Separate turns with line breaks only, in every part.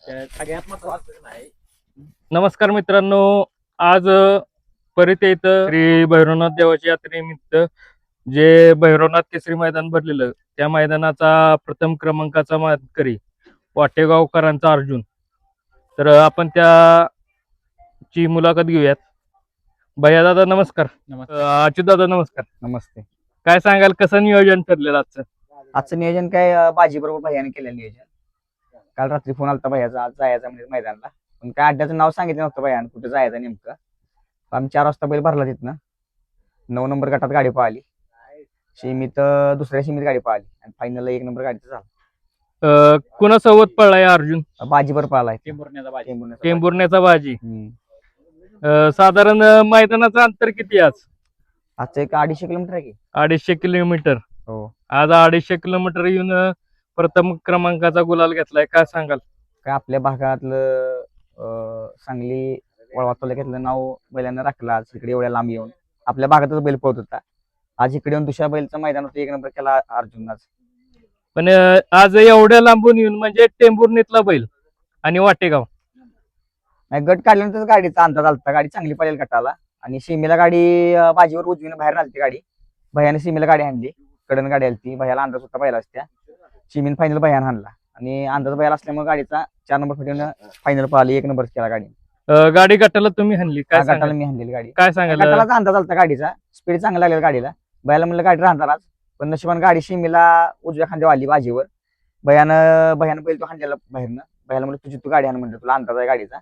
सगळ्यात महत्वाचं
नमस्कार मित्रांनो आज परत इथं श्री भैरवनाथ देवाच्या यात्रेनिमित्त जे भैरवनाथ केसरी मैदान भरलेलं त्या मैदानाचा प्रथम क्रमांकाचा मानकरी वाटेगावकरांचा अर्जुन. तर आपण त्या ची मुलाखत घेऊयात. भैया दादा नमस्कार.
नमस्कार.
अच्युत दादा नमस्कार.
नमस्ते.
काय सांगाल कसं नियोजन ठरलेलं आजचं?
आजचं नियोजन काय अं, बाजी बरोबर भैयाने केलेलं नियोजन. काल रात्री फोन आलता भैयाचा आज जायचा म्हणजे मैदानला. पण काय अड्ड्याचं नाव सांगितलं नव्हतं भैयानं कुठं जायचं नेमकं. आम्ही चार वाजता बैल भरला तिथनं. नऊ नंबर गटात गाडी सीमित अं, दुसऱ्या सीमित गाडी पळाली. आणि फायनल एक नंबर गाडीचा झाला.
अ, कुणासोबत पळलाय अर्जुन?
बाजीवर पळालाय
टेंभुर्ण्याचा बाजी.
अ, साधारण अ, मैदानाचं अंतर किती आहे आज?
आजचं एक अडीचशे किलोमीटर आहे की.
अडीचशे किलोमीटर.
हो.
आज अडीचशे किलोमीटर येऊन अ, प्रथम क्रमांकाचा गुलाल घेतलाय काय सांगाल?
काय आपल्या भागातलं अं, सांगली वळवा तालुक्यातलं नाव बैलांना राखलं आज. इकडे एवढ्या लांब येऊन. आपल्या भागातच बैल पळत होता. आज इकडे येऊन दुसऱ्या बैलचं मैदान होतं. एक नंबर केला अर्जुन आज
पण अ, आज एवढ्या लांबून येऊन म्हणजे टेंभुर्णीतला बैल आणि वाटेगाव.
नाही गट काढल्यानंतर गाडीचा अंदाज आलता. गाडी चांगली पळेल गटाला. आणि सीमेला गाडी अं, बाजीवर उजवीनं बाहेर आलती गाडी. भयाने सीमेला गाडी आणली. कडन गाडी आलती. भयाला अंदाज होता पहिला असत्या सीमेन फायनल भयान आणला आणि अंदाज भयाला असल्यामुळे गाडीचा चार नंबर फटीनं फायनल पळाली एक नंबर केला गाडी
अ, गाडी गटाला तुम्ही हाणली काय
गटाला
सांगाल?
मी आणलेली गाडी.
काय सांगाल?
गटालाच अंदाज आलता गाडीचा. स्पीड चांगला लागलेला गाडीला. भयाला म्हणलं गाडी राहणार आज. पण नशिबान गाडी सीमेला उजव्या खांद्यावर आली बाजीवर. भयानं भयानं बैल तो हाणलेला बाहेरनं. भयाला म्हणलं तुझी तू गाडी आण म्हणलं तुला अंदाज आहे गाडीचा.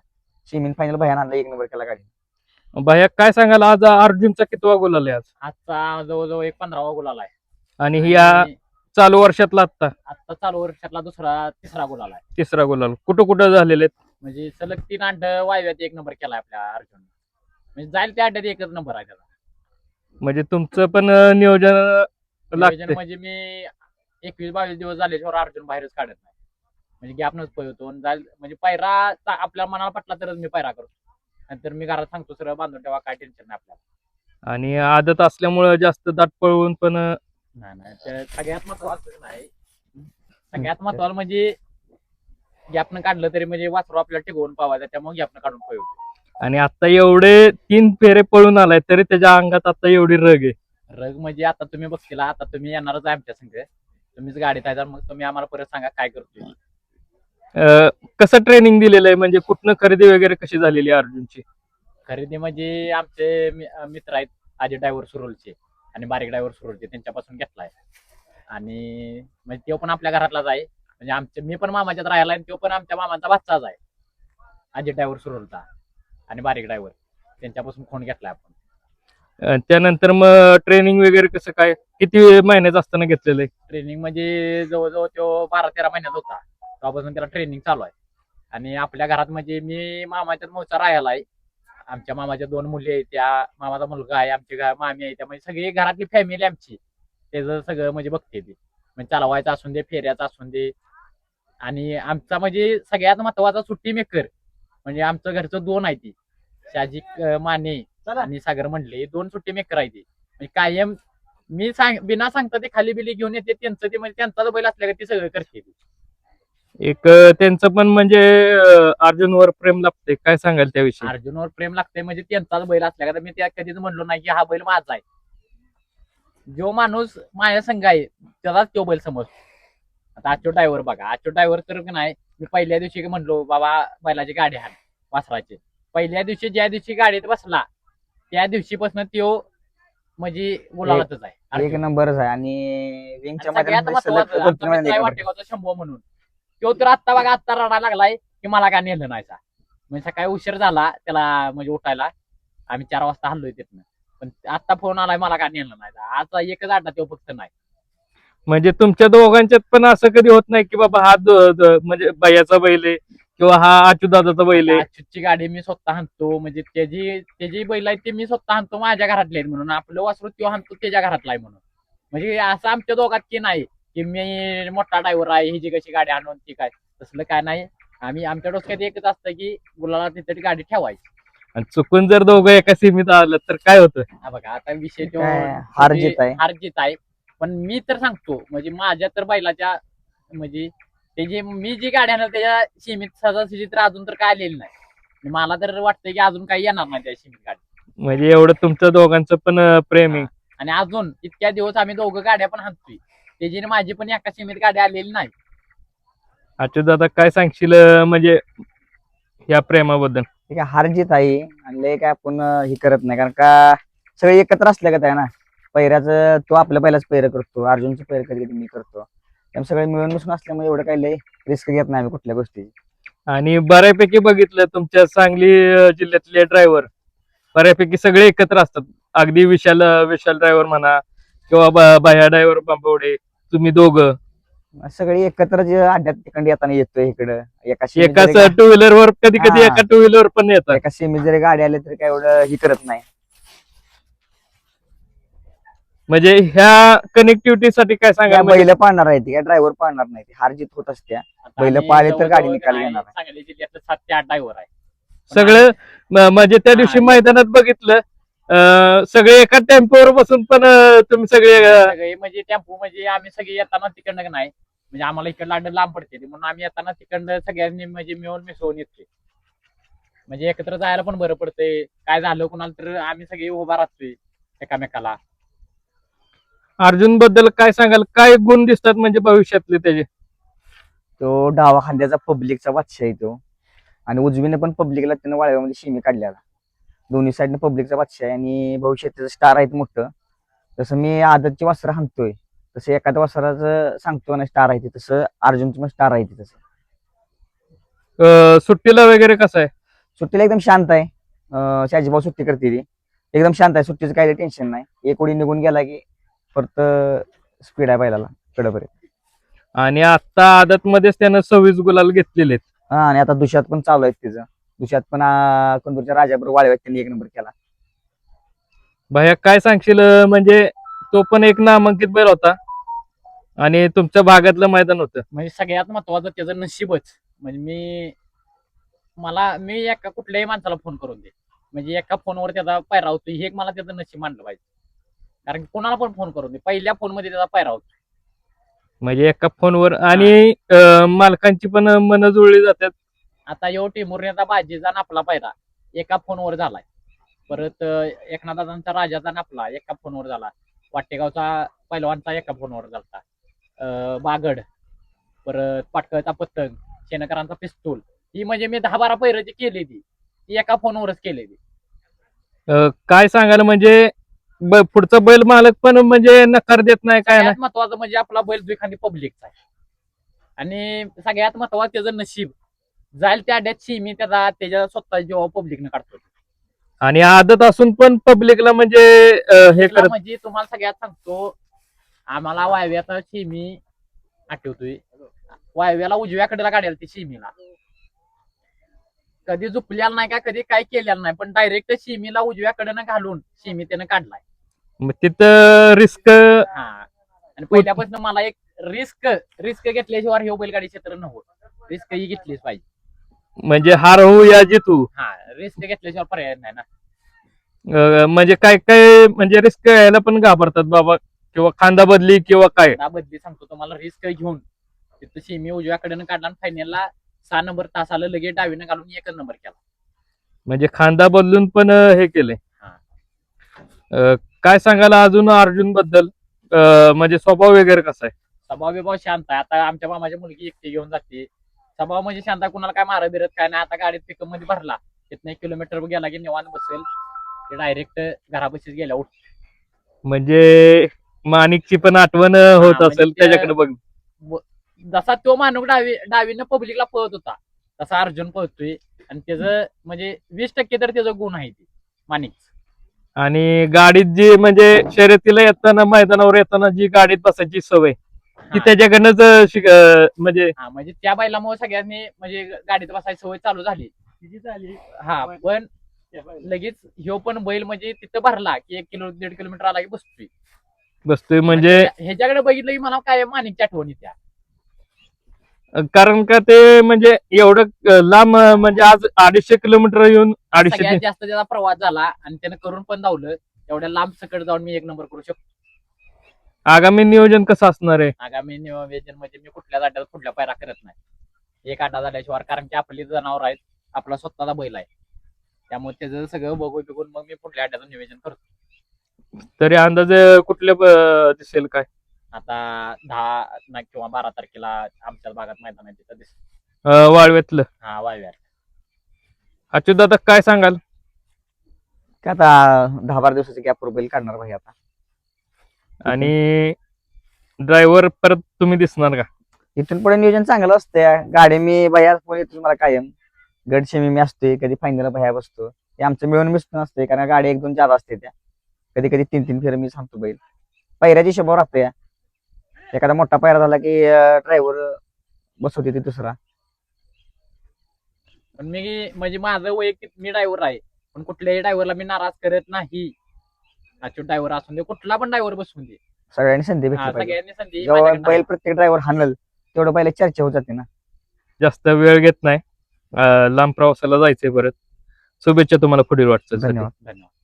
सीमेन फायनल भयान आणला एक नंबर केला गाडी
भैया काय सांगाल? आज अर्जुनचा कितवा गुलाल आहे आज?
आजचा जवळजवळ एक पंधरावा गुलाल आहे.
आणि ही या
आणि
चालू वर्षातला आता
आत्ता चालू वर्षातला दुसरा तिसरा गुलाल आहे.
तिसरा गुलाल. कुठं कुठं झालेले आहेत?
म्हणजे सलग तीन अड्ड वायव्यात एक नंबर केलाय आपल्या अर्जुन. म्हणजे जाईल त्या अड्ड्यात एकच नंबर आहे त्याचा.
म्हणजे तुमचं पण अ, नियोजन
म्हणजे मी एकवीस बावीस दिवस झाल्याशिवाय अर्जुन बाहेरच काढत नाही. म्हणजे गॅपनच पळवतो आणि जाईल म्हणजे पायरा चा- आपल्या मनाला पटला तरच मी पायरा करतो. नाहीतर मी घरात सांगतो सरळ बांधून ठेवा काय टेन्शन नाही आपल्याला.
आणि आदत असल्यामुळं जास्त दाट पळवून पण अ,
नाही नाही. सगळ्यात महत्वाचं नाही. सगळ्यात महत्वाचं म्हणजे गॅपनं काढलं तरी म्हणजे वासरू आपल्याला टिकवून पावायचं त्यामुळे गॅपनं काढून पळवतो
आणि आता एवढे तीन फेरे पळून आलाय तरी त्याच्या अंगात आता एवढी रग आहे.
रग म्हणजे आता तुम्ही बघतील आता तुम्ही येणारच आहे आमच्या संघ. तुम्हीच गाडीत आहे तर मग तुम्ही आम्हाला परत सांगा काय करतोय.
अ, कसं ट्रेनिंग दिलेलं आहे? म्हणजे कुठनं खरेदी वगैरे कशी झालेली आहे अर्जुनची?
खरेदी म्हणजे आमचे मि- मित्र आहेत अजय ड्रायव्हर सुरोलचे. आणि बारीक ड्रायव्हर सुरोलचे त्यांच्यापासून घेतलाय. आणि म्हणजे तो पण आपल्या घरातलाच आहे. म्हणजे आमचे मी पण मामाच्यात राहिला आणि तो पण आमच्या मामाचा बाच्चाच आहे. अजय ड्रायव्हर सुरोलचा आणि बारीक ड्रायव्हर. त्यांच्यापासून फोन घेतलाय आपण.
अ, त्यानंतर मग ट्रेनिंग वगैरे कसं काय? किती महिन्याचं असताना घेतलेलं आहे?
ट्रेनिंग म्हणजे जवळजवळ तो बारा तेरा महिन्यात होता. तेव्हापासून त्याला ट्रेनिंग चालू आहे. आणि आपल्या घरात म्हणजे मी मामाच्यात मोचा राहायला आहे. आमच्या मामाच्या दोन मुली आहेत त्या मामाचा मुलगा आहे आमची मामी आहे त्या म्हणजे सगळी घरातली फॅमिली आमची. त्याचं सगळं म्हणजे बघते ती. म्हणजे चालवायचं असून दे फेऱ्याचं असून दे. आणि आमचा म्हणजे सगळ्यात महत्त्वाचा सुट्टी मेकर म्हणजे आमचं घरचं दोन आहे ती. अं, माने आणि सागर म्हणले दोन सुट्टी मेकर आहे ती. म्हणजे कायम मी सांग बिना सांगता ते खाली बिली घेऊन येते त्यांचं ते म्हणजे त्यांचा बैल असल्या ते सगळं करते ती.
एक त्यांचं पण म्हणजे अर्जुनवर प्रेम लागते काय सांगाल त्याविषयी?
अर्जुनवर प्रेम लागतंय म्हणजे त्यांचाच बैल असल्या का मी त्या कधीच म्हणलो नाही की हा बैल माझा आहे. जो माणूस माझ्या संघ आहे त्यालाच तो बैल समजतो. आता आजचो ड्रायव्हर बघा. आजचो ड्रायव्हर तर का नाही मी पहिल्या दिवशी म्हणलो बाबा बैलाची गाडी हाण वासराची. पहिल्या दिवशी ज्या दिवशी गाडीत बसला त्या दिवशीपासून तो म्हणजे बोलावतच आहे.
एक. नंबरच आहे. आणि विंगच्या मैदानात सलग
शंभू म्हणून. तो तर आत्ता बघा आत्ता रडायला लागलाय की मला काय नेलं नाही सा. म्हणजे सकाळी उशीर झाला त्याला म्हणजे उठायला. आम्ही चार वाजता हल्लोय तिथनं. पण आत्ता फोन आलाय मला काय नेलं नाही. आता एकच आटा तो फक्त नाही.
म्हणजे तुमच्या दोघांच्यात पण असं कधी होत नाही की बाबा हा दो- दो- म्हणजे बायाचा बैल आहे किंवा हा अच्युतदादाचा बैल आहे?
अच्युतची गाडी मी स्वतः हाणतो. म्हणजे त्याची त्याची बैल आहे ते मी स्वतः हाणतो. माझ्या घरातले आहेत म्हणून. आपलं वासरू तो हाणतो त्याच्या घरातला आहे म्हणून. म्हणजे असं आमच्या दोघात की नाही. की मी मोठा ड्रायव्हर आहे ही जी कशी गाडी आणून ती काय? तसलं काय नाही. आम्ही आमच्या डोक्यात एकच असतं की गुलाला तिथे गाडी ठेवायची.
आणि चुकून जर दोघं एका सीमित आलं तर काय होतं?
हा बघा आता विषय तो
काय हार
म्हणजे
जीत आहे.
हार जीत आहे. पण मी तर सांगतो म्हणजे माझ्या तर बैलाच्या म्हणजे ते जे मी जी गाडी आणणार त्याच्या सीमित सजासजी तर अजून तर काय आलेली नाही. आणि मला तर वाटतंय की अजून काही येणार नाही त्या सीमित गाडी.
म्हणजे एवढं तुमचं दोघांचं पण अं, प्रेम आहे.
आणि अजून इतक्या दिवस आम्ही दोघं गाड्या पण हाणतोय. त्याची माझी पण एका सीमित गाडी आलेली नाही.
अच्युत दादा काय सांगशील अं, म्हणजे या प्रेमाबद्दल?
ठीक आहे हार जीत आहे आणि लय काय आपण अं, हे करत नाही कारण का सगळे एकत्र असले का आहे ना पैऱ्याचं तो आपल्या पहिलाच पैर करतो अर्जुनचं पैर कधी कधी मी करतो. त्यामुळे सगळे मिळून मिसळून असल्यामुळे एवढं काही लय रिस्क घेत नाही आम्ही कुठल्या गोष्टी
आणि बऱ्यापैकी बघितलं तुमच्या सांगली अं, जिल्ह्यातले ड्रायव्हर बऱ्यापैकी सगळे एकत्र असतात. अगदी विशाल विशाल ड्रायव्हर म्हणा किंवा बाह्या ड्रायव्हर बांबवडे तुम्ही दोघं?
सगळे एकत्र जे अड्ड्यात तिकडे येताना येतोय इकडं. एका
एकाच टू व्हीलर वर कधी कधी
हा.
एका टू व्हीलर वर पण येतात.
एका सीमेत जरी गाडी आली तरी काय एवढं हे करत नाही.
म्हणजे ह्या कनेक्टिव्हिटीसाठी काय सांगा
त्या बैल पाळणार आहे ती काय ड्रायव्हर पाळणार नाही ती. हार जीत होत असत्या.
आता
बैलं
आम्ही
पाळले तर
जवळजवळ
गाडी निकाली येणार. आहे.
सांगली जिल्ह्यातलं सात ते आठ ड्रायव्हर आहे.
सगळं म- म्हणजे त्या दिवशी. मैदानात बघितलं सगळे एका टेम्पोवर बसून पण तुम्ही सगळे
म्हणजे टेम्पो म्हणजे आम्ही सगळे येताना तिकडनं नाही. म्हणजे आम्हाला इकडलं अड्डा लांब पडते म्हणून आम्ही येताना तिकडनं सगळ्यांनी म्हणजे मिळून मिसळून येतोय. म्हणजे एकत्र जायला पण बरं पडतंय. काय झालं कुणाला तर आम्ही सगळे उभा राहतोय एकामेकाला.
अर्जुनबद्दल काय सांगाल? काय गुण दिसतात म्हणजे भविष्यातले त्याचे?
तो डावा खांद्याचा पब्लिकचा आहे तो. आणि उजवीने पण पब्लिकला त्यानं वाळव्यामध्ये शिमी काढलेला. दोन्ही साईडने पब्लिकचा बादशाह आहे आणि भविष्यात स्टार आहेत मोठं. जसं मी आदतची वस्त्र हाणतोय तसं एखाद्या वस्त्राचं सांगतो ना स्टार आहे ते तसं अर्जुनचं पण स्टार आहे ते तसं.
अं, सुट्टीला वगैरे कसं आहे?
सुट्टीला एकदम शांत आहे. अं, शाजीभाऊ सुट्टी करते ती. एकदम शांत आहे सुट्टीचं काही टेन्शन नाही. एक उडी निघून गेला की परत स्पीड आहे बैलाला कडपर्यंत
आणि आता आदत मध्येच त्यानं सव्वीस गुलाल घेतलेले आहेत.
हा आणि आता दुष्यात पण चालू आहेत तिचं. दुष्यात पण कंदूरच्या राजाबरोबर वाळव्यात त्यांनी एक नंबर केला.
भैया काय सांगशील म्हणजे तो पण एक नामांकित बैल होता आणि तुमच्या भागातलं मैदान होतं.
म्हणजे सगळ्यात महत्वाचं त्याचं नशीबच. म्हणजे मी मला मी एका कुठल्याही माणसाला फोन करून दे. म्हणजे एका फोनवर त्याचा पायरा होतो हे एक मला त्याचं नशीब मानलं पाहिजे. कारण की कोणाला पण फोन करून दे. पहिल्या फोनमध्ये त्याचा पायरा होतो.
म्हणजे एका फोनवर आणि मालकांची पण मन जुळली जातात.
आता यो टिमुरण्याचा बाजीचा नापला पायरा एका फोनवर झालाय. परत अं, एकनाथदादांचा राजाचा नापला एका फोनवर झाला. वाटेगावचा पैलवानचा एका फोनवर झाला बागड परत पाटकळचा पतंग शेणकरांचा पिस्तूल. ही म्हणजे मी दहा बारा पैरं जी केली ती ती एका फोनवरच केलेली.
काय सांगाल म्हणजे पुढचा बैल मालक पण म्हणजे नकार देत नाही काय
महत्वाचं म्हणजे आपला बैल दुखांदी पब्लिकचा आहे. आणि सगळ्यात महत्वाचं त्याचं नशीब. जाईल त्या अड्यात शिमी त्याचा त्याच्या स्वतः जेव्हा पब्लिकनं काढतो.
आणि आदत असून पण पब्लिकला म्हणजे अं, हे
तिला
करत
म्हणजे तुम्हाला सगळ्यात सांगतो आम्हाला वायव्याचा शिमी आठवतोय. वायव्याला उजव्या कडेला काढेल ती शिमीला. कधी झुपलेला नाही का कधी काय केलेलं नाही पण डायरेक्ट शिमीला उजव्या कडेनं घालून शिमी त्यानं काढलाय.
मग तिथं रिस्क
हा. आणि पहिल्यापासून मला एक रिस्क रिस्क घेतल्याशिवाय हे बैलगाडी क्षेत्र नव्हतं. रिस्क ही घेतलीच पाहिजे.
म्हणजे हार होऊ या जितू.
हा रिस्क घेतल्याशिवाय पर्याय नाही ना.
अं, म्हणजे काय काय म्हणजे रिस्क घ्यायला पण घाबरतात बाबा किंवा खांदा बदली किंवा काय.
बदली सांगतो तुम्हाला रिस्क घेऊन. तिथं शिमी उजव्या कडेनं काढला आणि फायनलला सहा नंबर तास आलं लगेच डावीनं घालून एकच नंबर केला.
म्हणजे खांदा बदलून पण अं, हे
हा.
अं, काय सांगाल अजून अर्जुनबद्दल? म्हणजे स्वभाव वगैरे कसा आहे?
स्वभाव बिभाव शांत आहे. आता आमच्या मामाची मुलगी एकटी घेऊन जाते. स्वभाव म्हणजे शांत कुणाला काय मारा बिरत काय नाही. आता गाडीत पिकअपमध्ये भरला. तिथनं एक किलोमीटर गेला की निवांत बसेल. ते डायरेक्ट घरापाशीच गेल्या उठ.
म्हणजे माणिकची पण आठवण होत
म्हणजे
असेल
त्या-
त्याच्याकडे बघ.
जसा तो माणूस डावी डावीनं पब्लिकला पळत होता तसा अर्जुन पळतोय. आणि त्याचं म्हणजे वीस टक्के तर त्याचा गुण आहे ते माणिक
आणि गाडीत जी म्हणजे शर्यतीला येताना मैदानावर येताना जी गाडीत बसायची सवय ती त्याच्याकडनंच शिक- अं, म्हणजे
हा म्हणजे त्या बैलामुळे सगळ्यांनी म्हणजे गाडीत बसायची सवय चालू झाली. हा पण लगेच ह्यो पण बैल म्हणजे तिथं भरला की एक किलो दीड किलोमीटर आला की बसतोय.
बसतोय म्हणजे
ह्याच्याकडे बघितलं की मला काय माणिकची आठवण येत्या.
कारण का ते म्हणजे एवढं अं, लांब अं, म्हणजे आज अडीचशे किलोमीटर येऊन अडीचशे
सगळ्यात
ते-
जास्त त्याचा प्रवास झाला आणि त्यानं करून पण धावलं एवढ्या लांब सकट जाऊन मी एक नंबर करू शकतो.
आगामी नियोजन कसं असणार आहे?
आगामी नियोजन म्हणजे मी कुठल्या अड्ड्यात कुठल्या पायरा करत नाही. एक अड्डा झाल्याशिवाय कारण की आपली जनावर आहेत आपला स्वतःचा बैल आहे. त्यामुळे त्याचं सगळं बघून बघून मग मी कुठल्या अड्ड्याचं नियोजन करतो.
तरी अंदाजे कुठल्या ब- दिसेल काय?
आता दहा ना किंवा बारा तारखेला आमच्या भागात मैदान आहे तिथं दिस
अं, वाळव्यातलं.
हा वायव्यात
अच्युत दादा काय सांगाल?
काय आता दहा बारा दिवसाची गॅप बैल काढणार भाई आता.
आणि ड्रायव्हर परत तुम्ही दिसणार का?
इथून पुढे नियोजन चांगलं असतं गाडी मी भैया फोन येतो मला कायम. गडशेमी मी असतोय कधी फायनल भैया बसतो. हे आमचं मिळून मिसळून असते कारण गाडी एक दोन जादा असते त्या. कधी कधी तीन तीन फेर मी सांगतो बैल. पैऱ्याची शंभर राहते एखादा मोठा पैरा झाला की ड्रायव्हर बसवते ते दुसरा.
पण मी म्हणजे माझं वैयक्तिक मी ड्रायव्हर आहे. पण कुठल्याही ड्रायव्हरला मी नाराज करत नाही. अच्युत ड्रायव्हर असून दे कुठला पण ड्रायव्हर बसून दे.
सगळ्यांनी संधी
हा,
भेटली पाहिजे.
सगळ्यांनी संधी
जेव्हा
माझ्याकडनं
बैल प्रत्येक ड्रायव्हर हाणल तेवढं बैल चर्चा होत जाते ना.
जास्त वेळ घेत नाही. अं, लांब प्रवासाला जायचंय परत. शुभेच्छा तुम्हाला पुढील वाटचाल
धन्यवाद.
धन्यवाद.